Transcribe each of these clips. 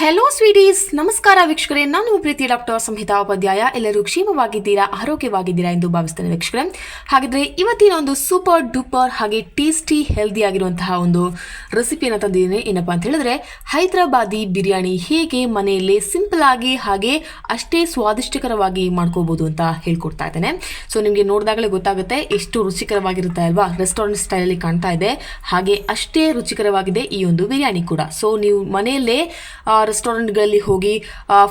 Hello sweeties ನಮಸ್ಕಾರ ವೀಕ್ಷಕರೇ. ನಾನು ಪ್ರೀತಿ ಡಾಕ್ಟರ್ ಸಂಹಿತಾ ಉಪಾಧ್ಯಾಯ. ಎಲ್ಲರೂ ಕ್ಷೇಮವಾಗಿದ್ದೀರಾ, ಆರೋಗ್ಯವಾಗಿದ್ದೀರಾ ಎಂದು ಭಾವಿಸ್ತೇನೆ ವೀಕ್ಷಕರೇ. ಹಾಗಿದ್ರೆ ಇವತ್ತಿನ ಒಂದು ಸೂಪರ್ ಡೂಪರ್ ಹಾಗೆ ಟೇಸ್ಟಿ ಹೆಲ್ದಿ ಆಗಿರುವಂತಹ ಒಂದು ರೆಸಿಪಿಯನ್ನು ತಂದಿದ್ದೀನಿ. ಏನಪ್ಪಾ ಅಂತ ಹೇಳಿದ್ರೆ, ಹೈದರಾಬಾದಿ ಬಿರಿಯಾನಿ ಹೇಗೆ ಮನೆಯಲ್ಲೇ ಸಿಂಪಲ್ ಆಗಿ ಹಾಗೆ ಅಷ್ಟೇ ಸ್ವಾದಿಷ್ಟಕರವಾಗಿ ಮಾಡ್ಕೋಬಹುದು ಅಂತ ಹೇಳ್ಕೊಡ್ತಾ ಇದ್ದೇನೆ. ಸೊ ನಿಮಗೆ ನೋಡಿದಾಗಲೇ ಗೊತ್ತಾಗುತ್ತೆ ಎಷ್ಟು ರುಚಿಕರವಾಗಿರುತ್ತೆ ಅಲ್ವಾ? ರೆಸ್ಟೋರೆಂಟ್ ಸ್ಟೈಲಲ್ಲಿ ಕಾಣ್ತಾ ಇದೆ. ಹಾಗೆ ಅಷ್ಟೇ ರುಚಿಕರವಾಗಿದೆ ಈ ಒಂದು ಬಿರಿಯಾನಿ ಕೂಡ. ಸೊ ನೀವು ಮನೆಯಲ್ಲೇ ರೆಸ್ಟೋರೆಂಟ್ಗಳಲ್ಲಿ ಹೋಗಿ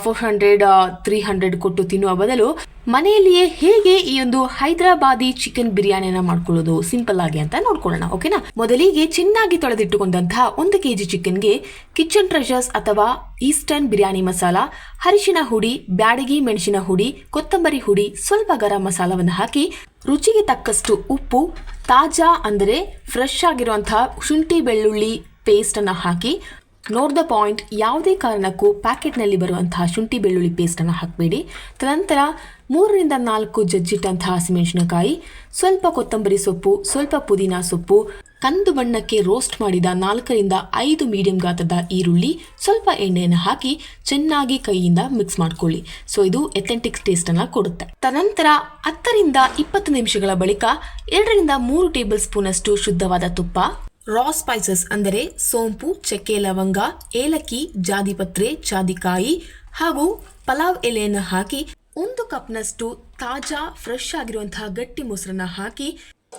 ಫೋರ್ ಹಂಡ್ರೆಡ್ ತ್ರೀ ಹಂಡ್ರೆಡ್ ಕೊಟ್ಟು ತಿನ್ನುವ ಬದಲು ಮನೆಯಲ್ಲಿಯೇ ಹೇಗೆ ಈ ಒಂದು ಹೈದರಾಬಾದಿ ಚಿಕನ್ ಬಿರಿಯಾನಿನ ಮಾಡ್ಕೊಳ್ಳೋದು ಸಿಂಪಲ್ ಆಗಿ ಅಂತ ನೋಡ್ಕೊಳ್ಳೋಣ, ಓಕೆನಾ? ಮೊದಲಿಗೆ ಚೆನ್ನಾಗಿ ತೊಳೆದಿಟ್ಟುಕೊಂಡಂತಹ ಒಂದು ಕೆಜಿ ಚಿಕನ್ಗೆ ಕಿಚನ್ ಟ್ರೆಷರ್ಸ್ ಅಥವಾ ಈಸ್ಟರ್ನ್ ಬಿರಿಯಾನಿ ಮಸಾಲ ಹರಿಶಿನ ಹುಡಿ, ಬ್ಯಾಡಗಿ ಮೆಣಸಿನ ಹುಡಿ, ಕೊತ್ತಂಬರಿ ಹುಡಿ, ಸ್ವಲ್ಪ ಗರಂ ಮಸಾಲವನ್ನು ಹಾಕಿ ರುಚಿಗೆ ತಕ್ಕಷ್ಟು ಉಪ್ಪು, ತಾಜಾ ಅಂದರೆ ಫ್ರೆಶ್ ಆಗಿರುವಂತಹ ಶುಂಠಿ ಬೆಳ್ಳುಳ್ಳಿ ಪೇಸ್ಟನ್ನು ಹಾಕಿ ನೋಟ್ ದ ಪಾಯಿಂಟ್ ಯಾವುದೇ ಕಾರಣಕ್ಕೂ ಪ್ಯಾಕೆಟ್ನಲ್ಲಿ ಬರುವಂತಹ ಶುಂಠಿ ಬೆಳ್ಳುಳ್ಳಿ ಪೇಸ್ಟನ್ನು ಹಾಕಬೇಡಿ. ತದನಂತರ ಮೂರರಿಂದ ನಾಲ್ಕು ಜಜ್ಜಿಟ್ಟಂತಹ ಹಸಿಮೆಣಸಿನಕಾಯಿ, ಸ್ವಲ್ಪ ಕೊತ್ತಂಬರಿ ಸೊಪ್ಪು, ಸ್ವಲ್ಪ ಪುದೀನ ಸೊಪ್ಪು, ಕಂದು ಬಣ್ಣಕ್ಕೆ ರೋಸ್ಟ್ ಮಾಡಿದ ನಾಲ್ಕರಿಂದ ಐದು ಮೀಡಿಯಂ ಗಾತ್ರದ ಈರುಳ್ಳಿ, ಸ್ವಲ್ಪ ಎಣ್ಣೆಯನ್ನು ಹಾಕಿ ಚೆನ್ನಾಗಿ ಕೈಯಿಂದ ಮಿಕ್ಸ್ ಮಾಡ್ಕೊಳ್ಳಿ. ಸೊ, ಇದು ಎಥೆಂಟಿಕ್ ಟೇಸ್ಟನ್ನು ಕೊಡುತ್ತೆ. ತದನಂತರ ಹತ್ತರಿಂದ ಇಪ್ಪತ್ತು ನಿಮಿಷಗಳ ಬಳಿಕ ಎರಡರಿಂದ ಮೂರು ಟೇಬಲ್ ಸ್ಪೂನ್ ಅಷ್ಟು ಶುದ್ಧವಾದ ತುಪ್ಪ ರಾ ಸ್ಪೈಸಸ್ ಅಂದರೆ ಸೋಂಪು, ಚಕ್ಕೆ, ಲವಂಗ, ಏಲಕ್ಕಿ ಜಾದಿಪತ್ರೆ ಜಾದಿಕಾಯಿ ಹಾಗೂ ಪಲಾವ್ ಎಲೆಯನ್ನು ಹಾಕಿ ಒಂದು ಕಪ್ನಷ್ಟು ತಾಜಾ ಫ್ರೆಶ್ ಆಗಿರುವಂತಹ ಗಟ್ಟಿ ಮೊಸರನ್ನ ಹಾಕಿ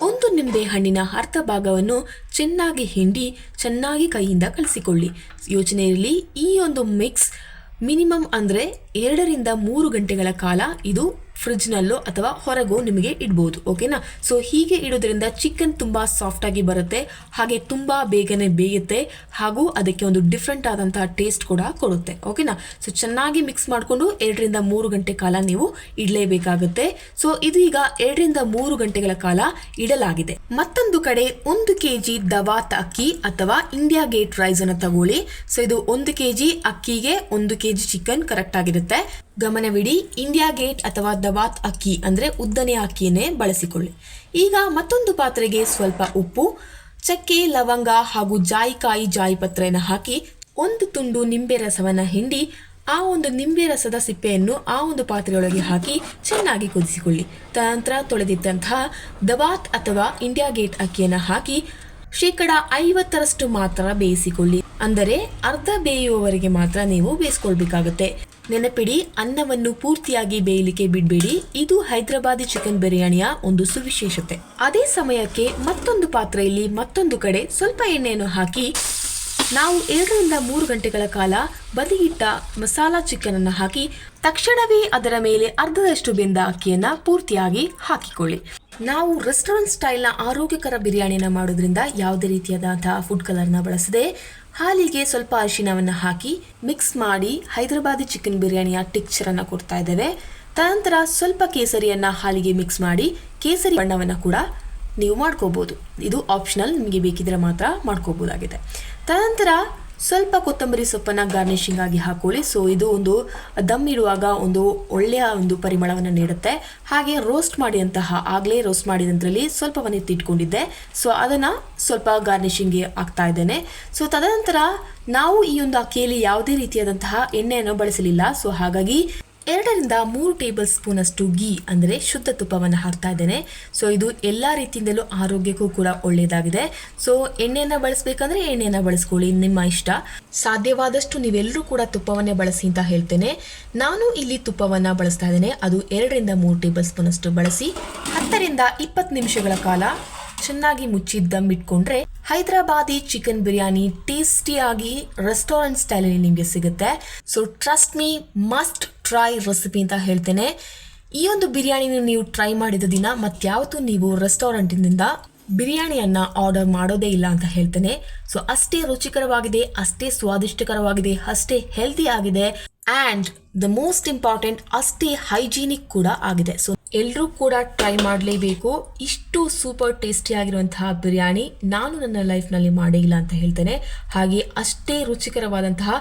ಒಂದು ನಿಂಬೆ ಹಣ್ಣಿನ ಅರ್ಧ ಭಾಗವನ್ನು ಚೆನ್ನಾಗಿ ಹಿಂಡಿ, ಚೆನ್ನಾಗಿ ಕೈಯಿಂದ ಕಳಿಸಿಕೊಳ್ಳಿ ಯೋಚನೆ ಇರಲಿ, ಈ ಒಂದು ಮಿಕ್ಸ್ ಮಿನಿಮಮ್ ಅಂದರೆ ಎರಡರಿಂದ ಮೂರು ಗಂಟೆಗಳ ಕಾಲ ಇದು ಫ್ರಿಡ್ಜ್ನಲ್ಲೋ ಅಥವಾ ಹೊರಗೋ ನಿಮಗೆ ಇಡ್ಬೋದು ಓಕೆನಾ ಸೊ ಹೀಗೆ ಇಡೋದ್ರಿಂದ ಚಿಕನ್ ತುಂಬ ಸಾಫ್ಟಾಗಿ ಬರುತ್ತೆ, ಹಾಗೆ ತುಂಬ ಬೇಗನೆ ಬೇಯುತ್ತೆ, ಹಾಗೂ ಅದಕ್ಕೆ ಒಂದು ಡಿಫ್ರೆಂಟ್ ಆದಂತಹ ಟೇಸ್ಟ್ ಕೂಡ ಕೊಡುತ್ತೆ ಓಕೆನಾ ಸೊ ಚೆನ್ನಾಗಿ ಮಿಕ್ಸ್ ಮಾಡಿಕೊಂಡು ಎರಡರಿಂದ ಮೂರು ಗಂಟೆ ಕಾಲ ನೀವು ಇಡಲೇಬೇಕಾಗುತ್ತೆ. ಸೊ ಇದು ಈಗ ಎರಡರಿಂದ ಮೂರು ಗಂಟೆಗಳ ಕಾಲ ಇಡಲಾಗಿದೆ. ಮತ್ತೊಂದು ಕಡೆ ಒಂದು ಕೆ ಜಿ ದವಾತ್ ಅಕ್ಕಿ ಅಥವಾ ಇಂಡಿಯಾ ಗೇಟ್ ರೈಸ್ ಅನ್ನು ತಗೊಳ್ಳಿ. ಸೊ ಇದು ಒಂದು ಕೆ ಜಿ ಅಕ್ಕಿಗೆ ಒಂದು ಕೆ ಜಿ ಚಿಕನ್ ಕರೆಕ್ಟ್ ಆಗಿರುತ್ತೆ. ಗಮನವಿಡಿ ಇಂಡಿಯಾ ಗೇಟ್ ಅಥವಾ ದವಾತ್ ಅಕ್ಕಿ ಅಂದರೆ ಉದ್ದನೆಯ ಅಕ್ಕಿಯನ್ನೇ ಬಳಸಿಕೊಳ್ಳಿ. ಈಗ ಮತ್ತೊಂದು ಪಾತ್ರೆಗೆ ಸ್ವಲ್ಪ ಉಪ್ಪು, ಚಕ್ಕೆ, ಲವಂಗ ಹಾಗೂ ಜಾಯಿಕಾಯಿ ಜಾಯಿಪತ್ರೆಯನ್ನು ಹಾಕಿ ಒಂದು ತುಂಡು ನಿಂಬೆ ರಸವನ್ನು ಹಿಂಡಿ, ಆ ಒಂದು ನಿಂಬೆ ರಸದ ಸಿಪ್ಪೆಯನ್ನು ಆ ಒಂದು ಪಾತ್ರೆಯೊಳಗೆ ಹಾಕಿ ಚೆನ್ನಾಗಿ ಕುದಿಸಿಕೊಳ್ಳಿ. ತದನಂತರ ತೊಳೆದಿದ್ದಂತಹ ದವಾತ್ ಅಥವಾ ಇಂಡಿಯಾ ಗೇಟ್ ಅಕ್ಕಿಯನ್ನು ಹಾಕಿ ಶೇಕಡ ಐವತ್ತರಷ್ಟು ಮಾತ್ರ ಬೇಯಿಸಿಕೊಳ್ಳಿ. ಅಂದರೆ ಅರ್ಧ ಬೇಯುವವರೆಗೆ ಮಾತ್ರ ನೀವು ಬೇಯಿಸ್ಕೊಳ್ಬೇಕಾಗುತ್ತೆ. ನೆನಪಿಡಿ, ಅನ್ನವನ್ನು ಪೂರ್ತಿಯಾಗಿ ಬೇಯಲಿಕ್ಕೆ ಬಿಡಬೇಡಿ. ಇದು ಹೈದರಾಬಾದಿ ಚಿಕನ್ ಬಿರಿಯಾನಿಯ ಒಂದು ಸುವಿಶೇಷತೆ. ಅದೇ ಸಮಯಕ್ಕೆ ಮತ್ತೊಂದು ಪಾತ್ರೆಯಲ್ಲಿ ಮತ್ತೊಂದು ಕಡೆ ಸ್ವಲ್ಪ ಎಣ್ಣೆಯನ್ನು ಹಾಕಿ, ನಾವು ಎರಡರಿಂದ ಮೂರು ಗಂಟೆಗಳ ಕಾಲ ಬದಿಗಿಟ್ಟ ಮಸಾಲಾ ಚಿಕನ್ ಅನ್ನು ಹಾಕಿ, ತಕ್ಷಣವೇ ಅದರ ಮೇಲೆ ಅರ್ಧದಷ್ಟು ಬೆಂದ ಅಕ್ಕಿಯನ್ನು ಪೂರ್ತಿಯಾಗಿ ಹಾಕಿಕೊಳ್ಳಿ. ನಾವು ರೆಸ್ಟೋರೆಂಟ್ ಸ್ಟೈಲ್ನ ಆರೋಗ್ಯಕರ ಬಿರಿಯಾನಿನ ಮಾಡೋದ್ರಿಂದ ಯಾವುದೇ ರೀತಿಯಾದಂತಹ ಫುಡ್ ಕಲರ್ನ ಬಳಸದೆ ಹಾಲಿಗೆ ಸ್ವಲ್ಪ ಅರಿಶಿನವನ್ನು ಹಾಕಿ ಮಿಕ್ಸ್ ಮಾಡಿ ಹೈದರಾಬಾದಿ ಚಿಕನ್ ಬಿರಿಯಾನಿಯ ಟಿಕ್ಚರನ್ನು ಕೊಡ್ತಾ ಇದ್ದೇವೆ. ತದನಂತರ ಸ್ವಲ್ಪ ಕೇಸರಿಯನ್ನ ಹಾಲಿಗೆ ಮಿಕ್ಸ್ ಮಾಡಿ ಕೇಸರಿ ಬಣ್ಣವನ್ನು ಕೂಡ ನೀವು ಮಾಡ್ಕೋಬೋದು. ಇದು ಆಪ್ಷನಲ್ ನಿಮಗೆ ಬೇಕಿದ್ರೆ ಮಾತ್ರ ಮಾಡ್ಕೋಬೋದಾಗಿದೆ. ತದನಂತರ ಸ್ವಲ್ಪ ಕೊತ್ತಂಬರಿ ಸೊಪ್ಪನ್ನು ಗಾರ್ನಿಶಿಂಗ್ ಆಗಿ ಹಾಕೊಳ್ಳಿ. ಸೊ ಇದು ಒಂದು ದಮ್ ಇಡುವಾಗ ಒಂದು ಒಳ್ಳೆಯ ಒಂದು ಪರಿಮಳವನ್ನು ನೀಡುತ್ತೆ. ಹಾಗೆ ರೋಸ್ಟ್ ಮಾಡಿದಂತಹ, ಆಗಲೇ ರೋಸ್ಟ್ ಮಾಡಿದಂತರಲ್ಲಿ ಸ್ವಲ್ಪವನ್ನು ಎತ್ತಿಟ್ಕೊಂಡಿದ್ದೆ ಸೊ ಅದನ್ನು ಸ್ವಲ್ಪ ಗಾರ್ನಿಶಿಂಗ್ಗೆ ಹಾಕ್ತಾ ಇದ್ದೇನೆ. ಸೊ ತದನಂತರ ನಾವು ಈ ಒಂದು ಅಕ್ಕಿಯಲ್ಲಿ ಯಾವುದೇ ರೀತಿಯಾದಂತಹ ಎಣ್ಣೆಯನ್ನು ಬಳಸಲಿಲ್ಲ. ಸೊ ಹಾಗಾಗಿ ಎರಡರಿಂದ ಮೂರು ಟೇಬಲ್ ಸ್ಪೂನ್ ಅಷ್ಟು ಗೀ ಅಂದರೆ ಶುದ್ಧ ತುಪ್ಪವನ್ನು ಹಾಕ್ತಾ ಇದ್ದೇನೆ. ಸೊ ಇದು ಎಲ್ಲ ರೀತಿಯಿಂದಲೂ ಆರೋಗ್ಯಕ್ಕೂ ಕೂಡ ಒಳ್ಳೆಯದಾಗಿದೆ ಸೊ ಎಣ್ಣೆಯನ್ನು ಬಳಸಬೇಕಂದ್ರೆ ಎಣ್ಣೆಯನ್ನು ಬಳಸ್ಕೊಳ್ಳಿ, ನಿಮ್ಮ ಇಷ್ಟ. ಸಾಧ್ಯವಾದಷ್ಟು ನೀವೆಲ್ಲರೂ ಕೂಡ ತುಪ್ಪವನ್ನೇ ಬಳಸಿ ಅಂತ ಹೇಳ್ತೇನೆ. ನಾನು ಇಲ್ಲಿ ತುಪ್ಪವನ್ನು ಬಳಸ್ತಾ ಇದ್ದೇನೆ. ಅದು ಎರಡರಿಂದ ಮೂರು ಟೇಬಲ್ ಸ್ಪೂನ್ ಅಷ್ಟು ಬಳಸಿ, ಹತ್ತರಿಂದ ಇಪ್ಪತ್ತು ನಿಮಿಷಗಳ ಕಾಲ ಚೆನ್ನಾಗಿ ಮುಚ್ಚಿ ದಮ್ ಇಟ್ಕೊಂಡ್ರೆ ಹೈದರಾಬಾದಿ ಚಿಕನ್ ಬಿರಿಯಾನಿ ಟೇಸ್ಟಿಯಾಗಿ ರೆಸ್ಟೋರೆಂಟ್ ಸ್ಟೈಲಲ್ಲಿ ನಿಮಗೆ ಸಿಗುತ್ತೆ. So trust me must try recipe ಅಂತ ಹೇಳ್ತೇನೆ. ಈ ಒಂದು ಬಿರಿಯಾನಿನ ನೀವು ಟ್ರೈ ಮಾಡಿದ ದಿನ ಮತ್ತಾವತ್ತು ನೀವು ರೆಸ್ಟೋರೆಂಟಿನಿಂದ ಬಿರಿಯಾನಿಯನ್ನು ಆರ್ಡರ್ ಮಾಡೋದೇ ಇಲ್ಲ ಅಂತ ಹೇಳ್ತೇನೆ. ಸೊ ಅಷ್ಟೇ ರುಚಿಕರವಾಗಿದೆ, ಅಷ್ಟೇ ಸ್ವಾದಿಷ್ಟಕರವಾಗಿದೆ, ಅಷ್ಟೇ ಹೆಲ್ದಿ ಆಗಿದೆ. ಆ್ಯಂಡ್ ದ ಮೋಸ್ಟ್ ಇಂಪಾರ್ಟೆಂಟ್ ಅಷ್ಟೇ ಹೈಜೀನಿಕ್ ಕೂಡ ಆಗಿದೆ. ಸೊ ಎಲ್ಲರೂ ಕೂಡ ಟ್ರೈ ಮಾಡಲೇಬೇಕು. ಇಷ್ಟು ಸೂಪರ್ ಟೇಸ್ಟಿ ಆಗಿರುವಂತಹ ಬಿರಿಯಾನಿ ನಾನು ನನ್ನ ಲೈಫ್ನಲ್ಲಿ ಮಾಡೇ ಇಲ್ಲ ಅಂತ ಹೇಳ್ತೇನೆ. ಹಾಗೆ ಅಷ್ಟೇ ರುಚಿಕರವಾದಂತಹ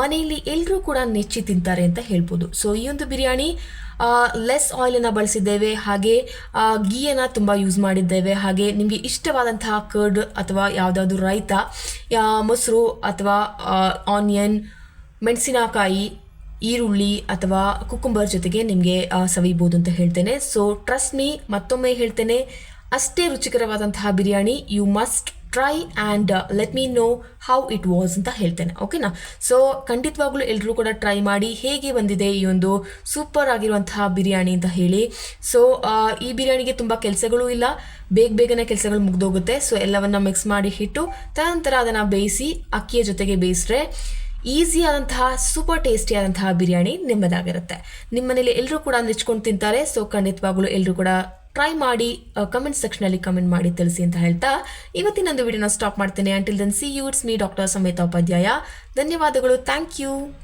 ಮನೆಯಲ್ಲಿ ಎಲ್ಲರೂ ಕೂಡ ನೆಚ್ಚಿ ತಿಂತಾರೆ ಅಂತ ಹೇಳ್ಬೋದು. ಸೊ ಈ ಒಂದು ಬಿರಿಯಾನಿ ಲೆಸ್ ಆಯಿಲನ್ನು ಬಳಸಿದ್ದೇವೆ. ಹಾಗೆ ಗೀಯನ್ನು ತುಂಬ ಯೂಸ್ ಮಾಡಿದ್ದೇವೆ. ಹಾಗೆ ನಿಮಗೆ ಇಷ್ಟವಾದಂತಹ ಕರ್ಡ್ ಅಥವಾ ಯಾವುದಾದ್ರು ರೈತ ಮೊಸರು ಅಥವಾ ಆನಿಯನ್ ಮೆಣಸಿನಕಾಯಿ ಈರುಳ್ಳಿ ಅಥವಾ ಕುಕುಂಬರ್ ಜೊತೆಗೆ ನಿಮಗೆ ಸವಿಬೋದು ಅಂತ ಹೇಳ್ತೇನೆ. ಸೊ ಟ್ರಸ್ಟ್ ಮೀ ಮತ್ತೊಮ್ಮೆ ಹೇಳ್ತೇನೆ, ಅಷ್ಟೇ ರುಚಿಕರವಾದಂತಹ biryani you must try and let me know how it was ಅಂತ ಹೇಳ್ತೇನೆ. ಓಕೆನಾ ಸೊ ಖಂಡಿತವಾಗ್ಲೂ ಎಲ್ಲರೂ ಕೂಡ ಟ್ರೈ ಮಾಡಿ ಹೇಗೆ ಬಂದಿದೆ ಈ ಒಂದು ಸೂಪರ್ ಆಗಿರುವಂತಹ ಬಿರಿಯಾನಿ ಅಂತ ಹೇಳಿ. ಸೊ ಈ ಬಿರಿಯಾನಿಗೆ ತುಂಬ ಕೆಲಸಗಳು ಇಲ್ಲ. ಬೇಗ ಬೇಗನೆ ಕೆಲಸಗಳು ಮುಗ್ದೋಗುತ್ತೆ. ಸೊ ಎಲ್ಲವನ್ನ ಮಿಕ್ಸ್ ಮಾಡಿ ಇಟ್ಟು ತದನಂತರ ಅದನ್ನು ಬೇಯಿಸಿ ಅಕ್ಕಿಯ ಜೊತೆಗೆ ಬೇಯಿಸ್ರೆ ಈಸಿ ಆದಂತಹ ಸೂಪರ್ ಟೇಸ್ಟಿ ಆದಂತಹ ಬಿರಿಯಾನಿ ನಿಮ್ಮದಾಗಿರುತ್ತೆ. ನಿಮ್ಮ ಮನೇಲಿ ಎಲ್ಲರೂ ಕೂಡ ನೆಚ್ಕೊಂಡು ತಿಂತಾರೆ ಸೊ ಖಂಡಿತವಾಗ್ಲೂ ಎಲ್ಲರೂ ಕೂಡ ಟ್ರೈ ಮಾಡಿ ಕಮೆಂಟ್ ಸೆಕ್ಷನಲ್ಲಿ ಕಮೆಂಟ್ ಮಾಡಿ ತಿಳಿಸಿ ಅಂತ ಹೇಳ್ತಾ ಇವತ್ತಿನೊಂದು ವಿಡಿಯೋನ ಸ್ಟಾಪ್ ಮಾಡ್ತೇನೆ. Until then see you me doctor Sameta Upadhyaya ಧನ್ಯವಾದಗಳು. Thank you